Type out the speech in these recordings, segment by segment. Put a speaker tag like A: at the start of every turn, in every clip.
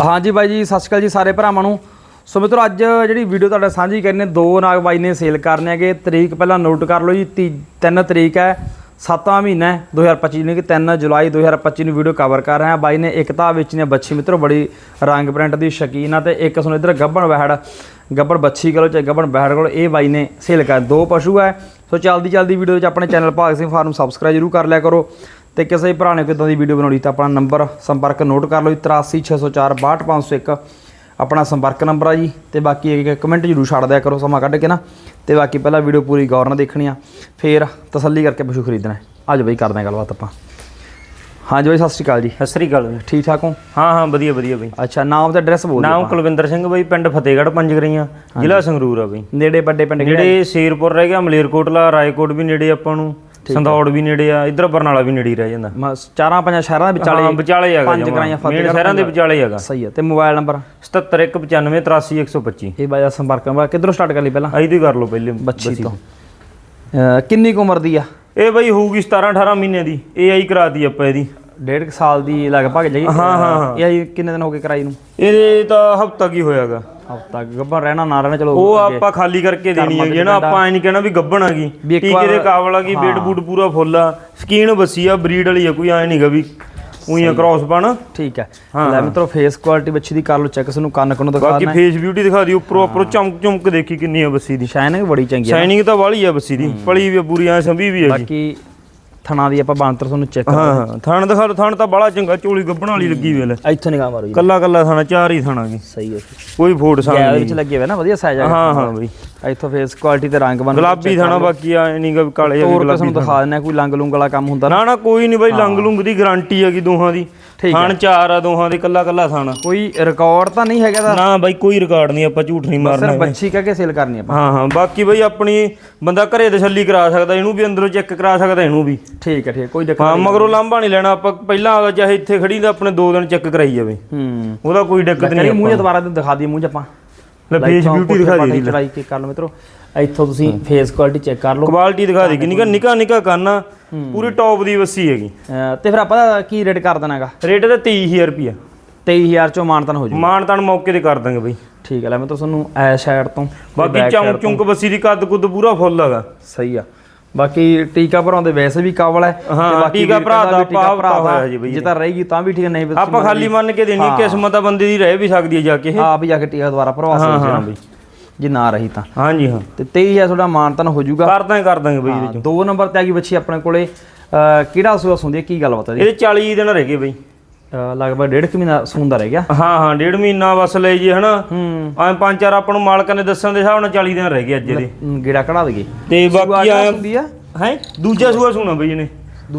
A: ਹਾਂਜੀ ਬਾਈ ਜੀ ਸਤਿ ਸ਼੍ਰੀ ਅਕਾਲ ਜੀ ਸਾਰੇ ਭਰਾਵਾਂ ਨੂੰ। ਸੋ ਮਿੱਤਰੋ ਅੱਜ ਜਿਹੜੀ ਵੀਡੀਓ ਤੁਹਾਡੇ ਸਾਂਝੀ ਕਰਨੀ ਹੈ, ਦੋ ਨਾਗ ਬਾਈ ਨੇ ਸੇਲ ਕਰਨੇ ਹੈਗੇ। ਤਰੀਕ ਪਹਿਲਾਂ ਨੋਟ ਕਰ ਲਓ ਜੀ 3 ਤਰੀਕ ਹੈ 7ਵਾਂ ਮਹੀਨਾ ਹੈ 2025 ਨੇ ਕਿ 3 ਜੁਲਾਈ 2025 ਨੂੰ ਵੀਡੀਓ ਕਵਰ ਕਰ ਰਹੇ ਹਾਂ। ਬਾਈ ਨੇ ਇੱਕ ਤਾਂ ਵੇਚਣੀ ਹੈ ਬੱਚੀ ਮਿੱਤਰੋ ਬੜੀ ਰੰਗ ਪ੍ਰਿੰਟ ਦੀ ਸ਼ਕੀਨ ਆ ਤੇ ਇੱਕ ਸੁਣੋ ਇਧਰ ਗੱਬਣ ਵਹਿੜ ਗੱਬਣ ਬੱਚੀ ਕੋਲ ਚਾਹੇ ਗੱਬਣ ਵਹਿੜ ਕੋਲ ਇਹ ਬਾਈ ਨੇ ਸੇਲ ਕਰ ਦੋ ਪਸ਼ੂ ਹੈ। ਸੋ ਚਲਦੀ ਚਲਦੀ ਵੀਡੀਓ ਵਿੱਚ ਆਪਣੇ ਚੈਨਲ ਭਾਗ ਸਿੰਘ ਫਾਰਮ ਸਬਸਕ੍ਰਾਈਬ ਜਰੂਰ ਕਰ ਲਿਆ ਕਰੋ। ਤੇ ਕਿਸੇ ਭਰਾ ਨੇ ਕੋਈ ਇੱਦਾਂ ਦੀ ਵੀਡੀਓ ਬਣਾਉਣੀ ਤਾਂ ਆਪਣਾ ਨੰਬਰ ਸੰਪਰਕ ਨੋਟ ਕਰ ਲਓ ਜੀ 83604 62501 ਆਪਣਾ ਸੰਪਰਕ ਨੰਬਰ ਆ ਜੀ ਤੇ ਬਾਕੀ ਇੱਕ ਕਮੈਂਟ ਜਰੂਰ ਛੱਡ ਦਿਆ ਕਰੋ ਸਮਾਂ ਕੱਢ ਕੇ ਨਾ। ਤੇ ਬਾਕੀ ਪਹਿਲਾਂ ਵੀਡੀਓ ਪੂਰੀ ਗੌਰ ਨਾਲ ਦੇਖਣੀ ਆ ਫੇਰ ਤਸੱਲੀ ਕਰਕੇ ਪਸ਼ੂ ਖਰੀਦਣਾ। ਅੱਜ ਬਈ ਕਰਦੇ ਹਾਂ ਗੱਲਬਾਤ ਆਪਾਂ। ਹਾਂਜੀ ਬਾਈ ਸਤਿ ਸ਼੍ਰੀ ਅਕਾਲ ਜੀ।
B: ਸਤਿ ਸ੍ਰੀ ਅਕਾਲ ਬਈ।
A: ਠੀਕ ਠਾਕ ਹੋ?
B: ਹਾਂ ਹਾਂ ਵਧੀਆ ਵਧੀਆ ਬਈ।
A: ਅੱਛਾ ਨਾਮ ਤੇ ਐਡਰੈਸ ਬੋਲ
B: ਨਾਮ ਕੁਲਵਿੰਦਰ ਸਿੰਘ ਬਈ ਪਿੰਡ ਫਤਿਹਗੜ੍ਹ ਪੰਜਗਰਈਆਂ ਜ਼ਿਲ੍ਹਾ ਸੰਗਰੂਰ ਆ ਬਈ।
A: ਨੇੜੇ ਵੱਡੇ ਪਿੰਡ
B: ਜਿਹੜੇ ਸ਼ੇਰਪੁਰ ਰਹਿ ਗਿਆ ਮਲੇਰਕੋਟਲਾ ਰਾਏਕੋਟ ਵੀ ਨੇੜੇ ਆਪਾਂ ਨੂੰ। ਸੰਦੌੜ ਵੀ ਨੇੜੇ ਆ ਇਧਰ ਬਰਨਾਲਾ ਵੀ ਨੇੜੇ ਹੀ ਰਹਿ ਜਾਂਦਾ।
A: ਚਾਰਾਂ ਪੰਜਾਂ ਸ਼ਹਿਰਾਂ ਦੇ ਵਿਚਾਲੇ
B: ਹਾਂ ਵਿਚਾਲੇ ਹੈਗਾ
A: ਪੰਜ ਕਰਾਈਆਂ
B: ਮੇਨ ਸ਼ਹਿਰਾਂ ਦੇ ਵਿਚਾਲੇ ਹੈਗਾ।
A: ਸਹੀ ਹੈ। ਤੇ ਮੋਬਾਈਲ ਨੰਬਰ?
B: 7719583125
A: ਇਹ ਬਾਈ ਦਾ ਸੰਪਰਕ ਨੰਬਰ। ਕਿੱਧਰੋਂ ਸਟਾਰਟ ਕਰ ਲਈ ਪਹਿਲਾਂ?
B: ਆਈ ਦੀ ਕਰ ਲਓ ਪਹਿਲੇ
A: ਬੱਚੀ ਤੋਂ। ਕਿੰਨੀ ਕੁ ਉਮਰ ਦੀ ਆ?
B: ਇਹ ਬਈ ਹੋਊਗੀ 17 18 ਮਹੀਨੇ ਦੀ। ਇਹ ਆਈ ਕਰਾਤੀ ਆਪਾਂ ਇਹਦੀ।
A: ਡੇਢ ਕੁ ਸਾਲ ਦੀ ਲਗਭਗ ਜਾਈ ਹਾਂ ਹਾਂ ਇਹ ਕਿੰਨੇ ਦਿਨ ਹੋ ਗਏ ਕਰਾਈ ਨੂੰ?
B: ਇਹਦੇ ਤਾਂ ਹਫਤਾ ਕੀ ਹੋਇਆਗਾ।
A: ਹਫਤਾ ਗੱਭਾ ਰਹਿਣਾ ਨਾ ਰਹਿਣਾ ਚਲੋ
B: ਉਹ ਆਪਾਂ ਖਾਲੀ ਕਰਕੇ ਦੇਣੀ ਹੈਗੀ ਹੈ ਨਾ ਆਪਾਂ ਐ ਨਹੀਂ ਕਹਿਣਾ ਵੀ ਗੱਬਣ ਹੈਗੀ
A: ਵੀ ਇੱਕ
B: ਟੀਕੇ ਦੇ ਕਾਬਲ ਹੈਗੀ ਵੇਟ ਬੂਟ ਪੂਰਾ ਫੁੱਲ ਆ ਸਕੀਨ ਬੱਸੀ ਆ ਬਰੀਡ ਵਾਲੀ ਆ ਕੋਈ ਐ ਨਹੀਂਗਾ ਵੀ ਉਹੀਆਂ ਕ੍ਰਾਸ ਬਣ।
A: ਠੀਕ ਹੈ। ਲੈ ਮਿੱਤਰੋ ਫੇਸ ਕੁਆਲਿਟੀ ਬੱਚੀ ਦੀ ਕਰ ਲਓ ਚੈੱਕ ਸਾਨੂੰ ਕੰਨ ਕੰਨ ਦਿਖਾ
B: ਬਾਕੀ ਫੇਸ ਬਿਊਟੀ ਦਿਖਾ ਦੀ ਉੱਪਰੋਂ ਉੱਪਰੋਂ ਚਮਕ ਚਮਕ ਦੇਖੀ ਕਿੰਨੀ ਆ ਬੱਸੀ ਦੀ।
A: ਸ਼ਾਈਨਿੰਗ ਬੜੀ ਚੰਗੀ ਹੈ
B: ਸ਼ਾਈਨਿੰਗ ਤਾਂ ਵਾਲੀ ਆ ਬੱਸੀ ਦੀ ਪਲੀ ਵੀ ਆ, ਪੂਰੀ ਐ ਸੰਭੀ ਵੀ ਹੈਗੀ।
A: ਬਾਕੀ ਥਣਾ ਦੀ ਆਪਾਂ ਬਾਂਤਰ ਤੁਹਾਨੂੰ ਚੈੱਕ
B: ਹਾਂ ਹਾਂ। ਥਣ ਦਿਖਾ ਲਓ, ਥਣ ਤਾਂ ਬੜਾ ਚੰਗਾ ਝੋਲੀ ਗੱਬਣ ਵਾਲੀ ਲੱਗੀ ਵੇਲੇ।
A: ਇੱਥੋਂ ਨਿਗਾਹ ਮਾਰੋ ਜੀ।
B: ਕੱਲਾ ਕੱਲਾ ਥਣਾ ਚਾਰ ਹੀ ਥਣਾ ਗੀ
A: ਸਹੀ ਹੈ।
B: ਕੋਈ ਫੋੜ
A: ਗੈਲ
B: ਨਹੀਂ।
A: ਵਿੱਚ ਲੱਗੇ ਹੋਏ ਨਾ ਵਧੀਆ ਸਾਈਜ਼ ਆ।
B: ਹਾਂ ਹਾਂ ਬਈ।
A: ਇੱਥੋਂ ਫੇਸ ਕੁਆਲਿਟੀ ਤੇ ਰੰਗ ਬਣ
B: ਗੁਲਾਬੀ ਥਣਾ ਬਾਕੀ ਆ ਨਹੀਂਗਾ ਕਾਲੇ ਜਿਹੇ
A: ਹੋਰ ਕਿਸ ਨੂੰ ਦਿਖਾ ਦਿੰਦੇ ਹਾਂ, ਕੋਈ ਲੰਗ ਲੁੰਗ ਵਾਲਾ ਕੰਮ ਹੁੰਦਾ ਨਾ।
B: ਨਾ ਕੋਈ ਨਹੀਂ ਬਾਈ ਲੰਗ ਲੁੰਗ ਦੀ ਗਾਰੰਟੀ ਹੈਗੀ ਦੋਹਾਂ ਦੀ। ਥਣ ਚਾਰ ਆ ਦੋਹਾਂ ਦੇ ਕੱਲਾ ਕੱਲਾ ਥਣ।
A: ਕੋਈ ਰਿਕਾਰਡ ਤਾਂ ਨਹੀਂ ਹੈਗਾ ਦਾ
B: ਨਾ ਬਾਈ ਕੋਈ ਰਿਕਾਰਡ ਨਹੀਂ ਆਪਾਂ ਝੂਠ ਨਹੀਂ ਮਾਰਨਾ
A: ਸਿਰਫ ਬੱਚੀ ਕਹਿ ਕੇ ਸੇਲ ਕਰਨੀ ਆਪਾਂ।
B: ਹਾਂ ਹਾਂ ਬਾਕੀ ਬਾਈ ਆਪਣੀ ਬੰਦਾ ਘਰੇ ਤਸੱਲੀ ਕਰਾ ਸਕਦਾ ਇਹਨੂੰ ਵੀ ਅੰਦਰੋਂ ਚੈੱਕ ਕਰਾ ਸਕਦਾ ਇਹਨੂੰ ਵੀ।
A: ਠੀਕ ਹੈ ਠੀਕ ਹੈ, ਕੋਈ ਦਿੱਕਤ
B: ਹਾਂ ਮਗਰੋਂ ਲਾਂਭਾ ਨਹੀਂ ਲੈਣਾ ਆਪਾਂ ਪਹਿਲਾਂ ਆ ਚਾਹੇ ਇੱਥੇ ਖੜੀ ਦਾ ਆਪਣੇ 2 ਦਿਨ ਚੈੱਕ ਕਰਾਈ ਜਾਵੇ।
A: ਹੂੰ।
B: ਉਹਦਾ ਕੋਈ ਦਿੱਕਤ
A: ਕਰੀ
B: ਨਹੀਂ
A: ਮੂੰਹ ਜਿਹਾ ਦੁਬਾਰਾ ਤੇ ਦਿਖਾ ਦਈਏ ਮੂੰਹ 'ਚ ਆਪਾਂ।
B: ਲੈ ਫੇਸ ਬਿਊਟੀ ਦਿਖਾ ਦੇ ਦੀ
A: ਚੜਾਈ ਕੇ ਕਰ ਲਓ ਮਿੱਤਰੋ। ਇੱਥੋਂ ਤੁਸੀਂ ਫੇਸ ਕੁਆਲਿਟੀ ਚੈੱਕ ਕਰ ਲਓ।
B: ਕੁਆਲਿਟੀ ਦਿਖਾ ਦੇ ਕਿੰਨੀ ਨਿਕਾ ਨਿਕਾ ਕੰਨ ਪੂਰੀ ਟੌਪ ਦੀ ਵੱਸੀ ਹੈਗੀ।
A: ਅਹ ਤੇ ਫਿਰ ਆਪਾਂ ਕੀ ਰੇਟ ਕਰ ਦੇਣਾਗਾ
B: ਰੇਟ ਤਾਂ 23000 ਰੁਪਿਆ
A: 23000 ਚੋਂ ਮਾਨਤਨ ਹੋ ਜੂ।
B: ਮਾਨ ਤਾਨ ਮੌਕੇ ਤੇ ਕਰ ਦਾਂਗੇ ਬਾਈ।
A: ਠੀਕ ਹੈ ਲੈ ਮੈਂ ਤੁਹਾਨੂੰ ਐ ਸਾਈਡ ਤੋਂ
B: ਬਾਕੀ ਚੌਂਕ ਚੁੰਕ ਵੱਸੀ ਦੀ ਕੱਦ ਕੁੱਦ ਪੂਰਾ ਫੁੱਲ ਹੈਗਾ।
A: ਸਹੀ ਆ। ਬਾਕੀ ਟੀਕਾ ਭਰਾਉਂਦੇ ਵੈਸੇ ਵੀ ਕਾਬਲ ਹੈ
B: ਹਾਂ,
A: ਤੇ ਬਾਕੀ
B: ਟੀਕਾ ਭਰਾ ਦਾ
A: ਵੀ ਟੀਕਾ
B: ਪਾਵ
A: ਭਰਾ ਦਾ
B: ਹੋਇਆ ਜੀ ਬਈ
A: ਜੇ ਤਾਂ ਰਹੇਗੀ ਤਾਂ ਵੀ ਠੀਕ ਨਹੀਂ
B: ਆਪਾਂ ਖਾਲੀ ਮੰਨ ਕੇ ਦੇਣੀ ਕਿਸਮਤ ਆ ਬੰਦੇ ਦੀ ਰਹਿ ਵੀ ਸਕਦੀ ਹੈ ਜਾ ਕੇ ਇਹ।
A: ਆਪ ਹੀ ਜਾ ਕੇ ਟੀਕਾ ਦੁਬਾਰਾ ਭਰਵਾ ਸਕਦੇ
B: ਹਾਂ
A: ਬਈ ਜੇ ਨਾ ਰਹੀ ਤਾਂ।
B: ਹਾਂਜੀ ਹਾਂ।
A: ਤੇ 23000 ਤੁਹਾਡਾ ਮਾਨਤਨ ਹੋ ਜਾਊਗਾ।
B: ਕਰ ਦਾਂਗੇ ਕਰ ਦਾਂਗੇ ਬਾਈ
A: ਦੋ ਨੰਬਰ ਤੇ ਆ ਗਈ ਬੱਚੀ ਆਪਣੇ ਕੋਲੇ ਅਹ ਕਿਹੜਾ ਸੂਆ ਸੁੰਦੀ ਹੈ? ਕੀ ਗੱਲਬਾਤ ਹੈ ਜੀ
B: ਇਹਦੇ 40 ਦਿਨ ਰਹਿ ਗਏ ਬਾਈ।
A: ਅਹ ਲਗਭਗ ਡੇਢ ਕੁ ਮਹੀਨਾ ਸੂੰਦਾ ਰਹਿ ਗਿਆ।
B: ਹਾਂ ਹਾਂ ਡੇਢ ਮਹੀਨਾ ਬਸ ਲੈ ਜੀ ਹਨਾ?
A: ਹੂੰ।
B: ਐ ਪੰਜ ਚਾਰ ਆਪਾਂ ਨੂੰ ਮਾਲਕਾਂ ਨੇ ਦੱਸਣ ਦੇ ਹਿਸਾਬ ਨਾਲ 40 ਦਿਨ ਰਹਿ ਗਏ ਅੱਜ
A: ਹਮ, ਗੇੜਾ ਕਢਾ ਦਈਏ।
B: ਤੇ ਬਾਕੀ ਆ
A: ਹੁੰਦੀ ਆ?
B: ਹੈ? ਦੂਜਾ ਸੂਆ ਸੁਣਾ ਬਈ ਇਹਨੇ।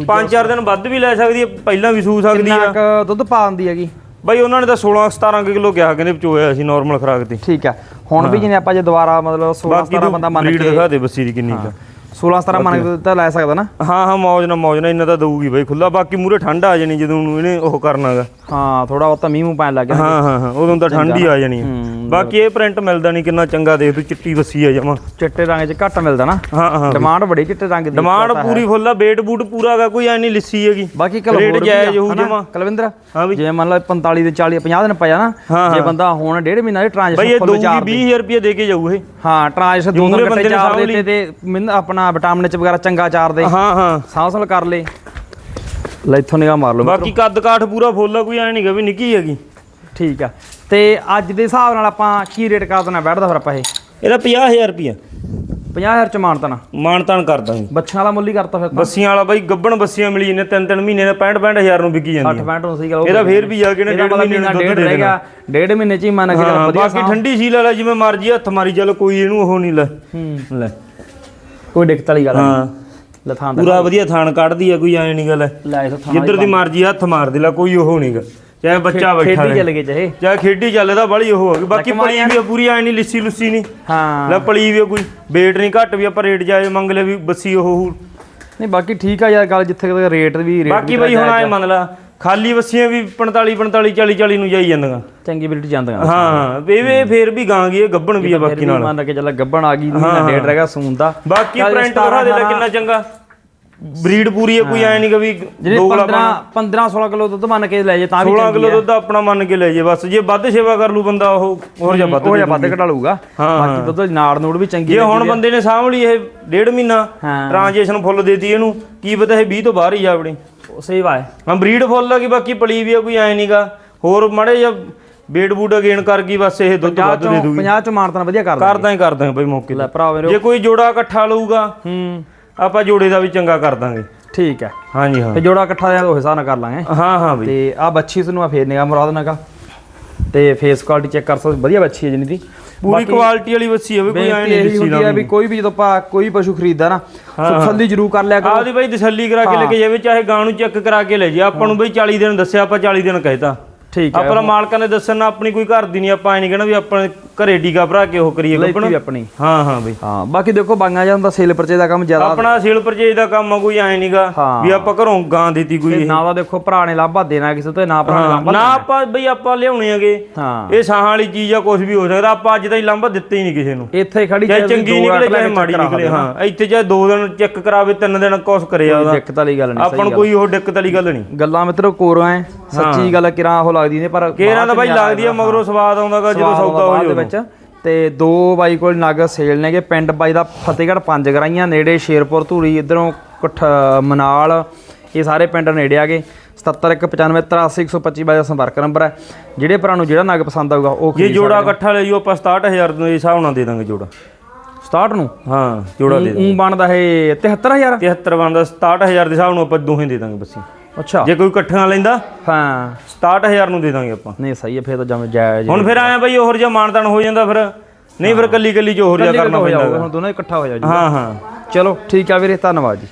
B: ਪੰਜ ਚਾਰ ਦਿਨ ਵੱਧ ਵੀ ਲੈ ਸਕਦੀ ਹੈ ਪਹਿਲਾਂ ਵੀ ਸੂ ਸਕਦੀ
A: ਕਿੰਨਾ
B: ਆ
A: ਕੁ ਦੁੱਧ ਪਾ ਦਿੰਦੀ ਹੈਗੀ?
B: ਬਾਈ ਉਹਨਾਂ ਨੇ ਤਾਂ 16 17 ਕਿਲੋ ਕਿਹਾ ਕਹਿੰਦੇ ਵਿਚੋਇਆ ਸੀ ਨਾਰਮਲ ਖਰਾਕ ਤੇ।
A: ਠੀਕ ਹੈ ਹੁਣ ਵੀ ਜਿਵੇਂ ਆਪਾਂ ਜੇ ਦੁਬਾਰਾ ਮਤਲਬ 16
B: ਬਾਕੀ
A: 17 ਬੰਦਾ ਮੰਨ ਕੇ
B: ਦਿਖਾ ਦੇ ਬੱਸੀ ਦੀ ਕਿੰਨੀ ਕੁ
A: 16 17 ਮੰਨ ਤਾਂ ਲੈ ਸਕਦਾ ਨਾ।
B: ਹਾਂ ਹਾਂ ਮੌਜ ਨਾ ਮੌਜ ਨਾ ਇੰਨਾ ਤਾਂ ਦਊਗੀ ਬਾਈ ਖੁੱਲਾ ਬਾਕੀ ਮੂਰੇ ਠੰਡ ਆ ਜਾਣੀ ਜਦੋਂ ਨੂੰ ਇਹਨੇ ਉਹ ਕਰਨਾਗਾ।
A: ਹਾਂ ਥੋੜਾ ਬਹੁਤਾ ਮੀਂਹ ਮੂੰਹ ਪੈਣ ਲੱਗ ਗਿਆ
B: ਹਾਂ ਹਾਂ ਹਾਂ ਉਦੋਂ ਤਾਂ ਠੰਡ ਹੀ ਆ ਜਾਣੀ ਹੈ। ਬਾਕੀ ਇਹ ਪ੍ਰਿੰਟ ਮਿਲਦਾ ਨਹੀਂ ਕਿੰਨਾ ਚੰਗਾ ਦੇਖ ਤੂੰ ਚਿੱਟੀ ਵੱਸੀ ਆ ਜਮਾ।
A: ਚਿੱਟੇ ਰੰਗ 'ਚ ਘੱਟ ਮਿਲਦਾ ਨਾ।
B: ਹਾਂ ਹਾਂ।
A: ਡਿਮਾਂਡ ਬੜੀ ਚਿੱਟੇ ਰੰਗ ਦੀ
B: ਡਿਮਾਂਡ ਪੂਰੀ ਫੁੱਲ ਆ ਵੇਟ ਬੂਟ ਪੂਰਾ ਹੈਗਾ ਕੋਈ ਐ ਨਹੀਂ ਲਿੱਸੀ ਹੈਗੀ।
A: ਬਾਕੀ ਕਲ
B: ਰੇਟ ਜਾਇਜ਼ ਹੋਊ
A: ਜਮਾ। ਕਲਵਿੰਦਰ
B: ਹਾਂ ਵੀ।
A: ਜੇ ਮੰਨ ਲਓ 45 ਦੇ 40 50 ਦਿਨ ਪਿਆ ਨਾ ਜੇ ਬੰਦਾ ਹੁਣ ਡੇਢ ਮਹੀਨਾ ਦੀ
B: ਬਾਈ
A: ਟ੍ਰਾਂਜੈਕਸ਼ਨ ਫੁੱਲ ਚਾਰ
B: 20000 ਰੁਪਏ ਦੇ ਕੇ ਜਾਊ ਇਹ।
A: ਹਾਂ ਟ੍ਰਾਂਜੈਕਸ਼ਨ ਦੋ ਦਿਨ ਕੱਟੇ ਚਾਰ ਦੇ ਤੇ ਆਪਣਾ ਵਿਟਾਮਿਨ ਚ ਵਗੈਰਾ ਚੰਗਾ ਚਾਰ ਦੇ
B: ਹਾਂ ਹਾਂ।
A: ਸਾਂਸਲ ਕਰ ਲੇ। ਲੈ ਇੱਥੋਂ ਨਿਗਾਹ ਮਾਰ ਲਓ
B: ਬਾਕੀ ਕੱਦ ਕਾਠ ਪੂਰਾ ਫੁੱਲ ਆ ਕੋਈ ਐ ਨਹੀਂਗਾ ਵੀ ਨਿੱਕੀ ਹੈਗੀ।
A: ਠੀਕ ਆ। ਤੇ ਅੱਜ ਦੇ ਹਿਸਾਬ ਨਾਲ ਆਪਾਂ ਕੀ ਰੇਟ ਕਰ ਦੇਣਾ ਬੈਠਦਾ ਫਿਰ ਆਪਾਂ ਇਹ?
B: ਇਹਦਾ 50000 ਰੁਪਏ
A: 50000 ਚ ਮਾਨਤਨਾ
B: ਮਾਨ ਤਾਨ ਕਰ ਦਾਂਗੇ
A: ਬੱਚਿਆਂ ਵਾਲਾ ਮੁੱਲ ਹੀ ਕਰਤਾ ਫਿਰ
B: ਬੱਸੀਆਂ ਵਾਲਾ ਬਾਈ ਗੱਬਣ ਬੱਸੀਆਂ ਮਿਲੀ ਜਾਂਦੇ ਤਿੰਨ ਤਿੰਨ ਮਹੀਨੇ ਦੇ 65 65000 ਨੂੰ ਵਿਕੀ ਜਾਂਦੀ
A: 65 ਨੂੰ ਸਹੀ ਗੱਲ
B: ਇਹਦਾ ਫੇਰ ਵੀ ਜਾ ਕੇ ਨੇ ਡੇਢ ਮਹੀਨੇ ਨੂੰ
A: ਡੇਢ ਰਹਿ ਗਿਆ ਡੇਢ ਮਹੀਨੇ ਚ ਹੀ ਮੰਨ ਕੇ ਚੱਲ ਵਧੀਆ
B: ਬਾਕੀ ਠੰਡੀ ਸੀਲ ਵਾਲਾ ਜਿਵੇਂ ਮਰਜ਼ੀ ਹੱਥ ਮਾਰੀ ਚੱਲ ਕੋਈ ਇਹਨੂੰ ਉਹ ਨਹੀਂ ਲੈ।
A: ਹੂੰ।
B: ਲੈ।
A: ਕੋਈ ਦਿੱਕਤ ਵਾਲੀ ਗੱਲ
B: ਹਾਂ।
A: ਨਹੀਂ ਲਥਾਂ ਦਾ
B: ਪੂਰਾ ਵਧੀਆ ਥਾਣ ਕੱਢਦੀ ਆ ਕੋਈ ਐ ਨਹੀਂ ਗੱਲ।
A: ਲੈ ਇਸ ਥਾਂ
B: ਜਿੱਧਰ ਦੀ ਮਰਜ਼ੀ ਹੱਥ ਮਾਰ ਦੇ ਲੈ ਕੋਈ ਉਹ ਨਹੀਂਗਾ ਚਾਹੇ ਬੱਚਾ ਬੈਠਾ
A: ਖੇਡੀ ਚੱਲ ਗਏ ਚਾਹੇ।
B: ਚਾਹੇ ਖੇਡੀ ਚੱਲਦਾ ਬੜੀ ਉਹ ਹੋ ਗਈ। ਬਾਕੀ ਪਲੀ ਵੀ ਪੂਰੀ ਐ ਨਹੀਂ ਲਿੱਸੀ ਲੁੱਸੀ ਨਹੀਂ
A: ਹਾਂ।
B: ਲੈ ਪਲੀ ਵੀ ਕੋਈ ਵੇਟ ਨਹੀਂ ਘੱਟ ਵੀ ਆਪਾਂ ਰੇਟ ਜਾਏ ਮੰਗ ਲੈ ਵੀ ਬੱਸੀ ਉਹ।
A: ਨਹੀਂ ਬਾਕੀ ਠੀਕ ਆ ਯਾਰ ਗੱਲ ਜਿੱਥੇ ਰੇਟ ਵੀ ਰੇਟ
B: ਬਾਕੀ ਬਈ ਹੁਣ ਐ ਮੰਨ ਲਾ ਖਾਲੀ ਬੱਸੀਆਂ ਵੀ 45 45 40 40 ਨੂੰ ਜਾਈ ਜਾਂਦੀਆਂ।
A: ਚੰਗੀ ਬਿਲਟ ਜਾਂਦੀਆਂ
B: ਹਾਂ ਇਹ ਵੀ ਫੇਰ ਵੀ ਗਾਂ ਗਈ ਇਹ ਗੱਬਣ ਵੀ ਆ ਬਾਕੀ ਨਾਲ।
A: ਮੰਨ ਕੇ ਚੱਲ ਗੱਬਣ ਆ ਗਈ ਮਹੀਨਾ ਡੇਢ ਰਹਿ ਗਿਆ ਸੂਨ ਦਾ।
B: ਬਾਕੀ ਪ੍ਰਿੰਟ ਦਿਖਾ ਦੇ। ਕਿੰਨਾ ਚੰਗਾ। ਬਰੀਡ ਪੂਰੀ ਹੈ ਕੋਈ ਐ ਨਹੀਂ ਕਿ ਵੀ
A: ਜਿਹੜੇ
B: ਦੋ ਗਲਾ
A: 15 15 16 ਕਿਲੋ ਦੁੱਧ ਮੰਨ ਕੇ ਲੈ ਜੇ ਤਾਂ ਵੀ
B: 16 ਕਿਲੋ ਦੁੱਧ ਆਪਣਾ ਮੰਨ ਕੇ ਲੈ ਜੇ ਬਸ ਜੇ ਵੱਧ ਸੇਵਾ ਕਰ ਲੂ ਬੰਦਾ ਉਹ ਹੋਰ ਜਾਂ ਵੱਧ
A: ਉਹ ਜਾਂ ਵੱਧ ਘਟਾ ਲਊਗਾ।
B: ਹਾਂ,
A: ਬਾਕੀ ਦੁੱਧ ਨਾੜ ਨੂੜ ਵੀ ਚੰਗੀ
B: ਜੇ ਹੁਣ ਬੰਦੇ ਨੇ ਸਾਂਭ ਲਈ ਇਹ ਡੇਢ ਮਹੀਨਾ। ਟ੍ਰਾਂਜੈਕਸ਼ਨ ਫੁੱਲ ਦੇਤੀ ਇਹਨੂੰ ਕੀ ਪਤਾ ਇਹ 20 ਤੋਂ ਬਾਹਰ ਹੀ ਜਾ ਆਪਣੀ।
A: ਸਹੀ ਵਾਏ
B: ਹਾਂ। ਬਰੀਡ ਫੁੱਲ ਆ ਕਿ ਬਾਕੀ ਪਲੀ ਵੀ ਆ ਕੋਈ ਐ ਨਹੀਂਗਾ ਹੋਰ ਮੜੇ ਜਾਂ ਬੇਡ ਬੂਡ ਅਗੇਨ ਕਰ ਗਈ ਬਸ ਇਹ ਦੁੱਧ ਵੱਧ ਦੇ ਦੂਗੀ।
A: 50 ਚ ਮਾਨਤਨ ਵਧੀਆ ਕਰ
B: ਕਰਦਾ ਹੀ ਕਰਦਾ ਬਈ ਮੌਕੇ
A: ਲੈ ਭਰਾ ਮੇਰੇ
B: ਜੇ ਕੋਈ ਜੋੜਾ ਇਕੱਠਾ ਲਊਗਾ
A: ਹੂੰ।
B: ਆਪਾਂ ਜੋੜੇ ਦਾ ਵੀ ਚੰਗਾ ਕਰ ਦਾਂਗੇ।
A: ਠੀਕ ਹੈ।
B: ਹਾਂਜੀ ਹਾਂ।
A: ਤੇ ਜੋੜਾ ਇਕੱਠਾ ਦੇ ਉਹ ਹਿਸਾਬ ਨਾਲ ਕਰ ਲਾਂਗੇ।
B: ਹਾਂ ਹਾਂ ਬਈ।
A: ਤੇ ਆ ਬੱਚੀ ਤੁਹਾਨੂੰ ਆ ਫੇਰ ਨਿਗਾ ਮੁਰਾਦ ਨਗਾ ਤੇ ਫੇਸ ਕੁਆਲਿਟੀ ਚੈੱਕ ਕਰ ਸਕਦੇ ਵਧੀਆ ਬੱਚੀ ਹੈ ਜਿੰਨੀ ਦੀ।
B: ਪੂਰੀ ਕੁਆਲਿਟੀ ਵਾਲੀ ਵੱਸੀ ਹੋਵੇ ਕੋਈ ਐ ਨਹੀਂ
A: ਹੁੰਦੀ ਹੈ ਵੀ ਕੋਈ ਵੀ ਜਦੋਂ ਆਪਾਂ ਕੋਈ ਪਸ਼ੂ ਖਰੀਦਦਾ ਨਾ ਤਸੱਲੀ ਜ਼ਰੂਰ ਕਰ ਲਿਆ ਕਰੋ।
B: ਆਪਦੀ ਬਈ ਤਸੱਲੀ ਕਰਾ ਕੇ ਲੈ ਕੇ ਜਾਵੇ ਚਾਹੇ ਗਾਂ ਨੂੰ ਚੈੱਕ ਕਰਾ ਕੇ ਲੈ ਜੇ ਆਪਾਂ ਨੂੰ ਬਈ 40 ਦਿਨ ਦੱਸਿਆ ਆਪਾਂ 40 ਦਿਨ ਕਹਿਤਾ।
A: ਠੀਕ ਹੈ।
B: ਆਪਣਾ ਮਾਲਕਾਂ ਨੇ ਦੱਸਣ ਆਪਣੀ ਕੋਈ ਘਰ ਦੀ ਨਹੀਂ ਆਪਾਂ ਐ ਨਹੀਂ ਕਹਿਣਾ ਵੀ ਆਪਣੇ ਘਰੇ ਡੀਗਾ ਭਰਾ ਕੇ ਉਹ ਕਰੀਏ
A: ਲੈਤੀ
B: ਗੱਪਣ?
A: ਵੀ ਆਪਣੀ।
B: ਹਾਂ ਹਾਂ ਬਈ।
A: ਹਾਂ ਬਾਕੀ ਦੇਖੋ ਬਾਈਆਂ ਜਾਂ ਦਾ ਸੇਲ ਪਰਚੇ ਦਾ ਕੰਮ ਜ਼ਿਆਦਾ
B: ਆਪਣਾ ਸੇਲ ਪਰਚੇਜ ਦਾ ਕੰਮ ਕੋਈ ਐ ਨਹੀਂਗਾ। ਵੀ ਆਪਾਂ ਘਰੋਂ ਗਾਂ ਦਿੱਤੀ ਕੋਈ ਇਹ।
A: ਨਾ ਦਾ ਦੇਖੋ ਭਰਾ ਨੇ ਲਾਭਾ ਦੇਣਾ ਕਿਸੇ ਤੋਂ ਨਾ ਭਰਾ ਨੇ ਲਾਭਾ
B: ਨਾ ਆਪਾਂ ਬਈ ਆਪਾਂ ਲਿਆਉਣੇ ਹੈਗੇ
A: ਹਾਂ।
B: ਇਹ ਸਾਹਾਂ ਵਾਲੀ ਚੀਜ਼ ਆ ਕੁਝ ਵੀ ਹੋ ਸਕਦਾ। ਆਪਾਂ ਅੱਜ ਤਾਈਂ ਲਾਂਭਾ ਦਿੱਤੇ ਹੀ ਨਹੀਂ ਕਿਸੇ ਨੂੰ।
A: ਇੱਥੇ ਖੜੀ
B: ਚਾਹੇ ਚੰਗੀ ਨਿਕਲੇ ਚਾਹੇ ਮਾੜੀ ਨਿਕਲੇ ਹਾਂ। ਇੱਥੇ ਚਾਹੇ ਦੋ ਦਿਨ ਚੈੱਕ ਕਰਾਵੇ ਤਿੰਨ ਦਿਨ ਕੁਛ ਕਰਿਆ ਉਹਦਾ
A: ਦਿੱਕਤ ਵਾਲੀ ਗੱਲ ਨਹੀਂ
B: ਆਪਾਂ ਨੂੰ ਕੋਈ ਉਹ ਦਿੱਕਤ ਵਾਲੀ ਗੱਲ ਨਹੀਂ।
A: ਗੱਲਾਂ ਮਿੱਤਰੋ ਕੋਰੋਂ ਸੱਚੀ ਗੱਲ ਕਿਰਾਂ ਉਹ ਲੱਗਦੀ ਨੇ ਪਰ
B: ਕੇਰਾਂ ਦਾ ਬਾਈ ਲੱਗਦੀ ਆ ਮਗਰੋਂ ਸਵਾਦ ਆਉਂਦਾਗਾ ਜਦੋਂ ਸੌਦਾ ਹੋ
A: ਬਾਅਦ ਦੇ
B: ਜਾਊ
A: ਵਿੱਚ। ਤੇ ਦੋ ਬਾਈ ਕੋਲ ਨਗ ਸੇਲ ਨੇਗੇ। ਪਿੰਡ ਬਾਈ ਦਾ ਫਤਿਹਗੜ੍ਹ ਪੰਜ ਗਰਾਈਆਂ ਨੇੜੇ ਸ਼ੇਰਪੁਰ ਧੂਰੀ ਇਧਰੋਂ ਕੁੱਠ ਮਨਾਲ ਇਹ ਸਾਰੇ ਪਿੰਡ ਨੇੜੇ ਆਗੇ 7795583125 ਬਾਈ ਦਾ ਸੰਪਰਕ ਨੰਬਰ ਹੈ। ਜਿਹੜੇ ਭਰਾ ਨੂੰ ਜਿਹੜਾ ਨਗ ਪਸੰਦ ਆਊਗਾ ਉਹ
B: ਜੇ ਜੋੜਾ ਇਕੱਠਾ ਲੈ ਜਾਓ ਆਪਾਂ 67000 ਦੇ ਹਿਸਾਬ ਨਾਲ ਦੇ ਦਾਂਗੇ ਜੋੜਾ।
A: 67 ਨੂੰ?
B: ਹਾਂ ਜੋੜਾ ਦੇ
A: ਉਹ ਬਣਦਾ ਹੈ 73000
B: 73 ਬਣਦਾ 67000 ਦੇ ਹਿਸਾਬ ਨੂੰ ਆਪਾਂ ਦੋਹੇ ਦੇ ਦਾਂਗੇ ਬੱਸੀ।
A: ਅੱਛਾ।
B: ਜੇ ਕੋਈ ਇਕੱਠਿਆਂ ਲੈਂਦਾ
A: ਹਾਂ।
B: 67000 ਨੂੰ ਦੇ ਦਾਂਗੇ ਆਪਾਂ।
A: ਨਹੀਂ ਸਹੀ ਹੈ ਫੇਰ ਤਾਂ ਜਮ ਜਾਇਜ਼
B: ਹੁਣ ਫਿਰ ਆਇਆ ਬਾਈ ਹੋਰ ਜਿਹਾ ਮਾਨਤਾਨ ਹੋ ਜਾਂਦਾ ਫਿਰ। ਨਹੀਂ ਫਿਰ ਕੱਲੀ ਕੱਲੀ ਚ ਹੋਰ ਜਿਹਾ ਕਰਨਾ ਪੈਂਦਾ
A: ਜਾਊਗਾ ਹੁਣ ਦੋਨੋਂ ਇਕੱਠਾ ਹੋ ਜਾਊ ਜੀ
B: ਹਾਂ ਹਾਂ।
A: ਚਲੋ ਠੀਕ ਆ ਵੀਰੇ ਧੰਨਵਾਦ ਜੀ।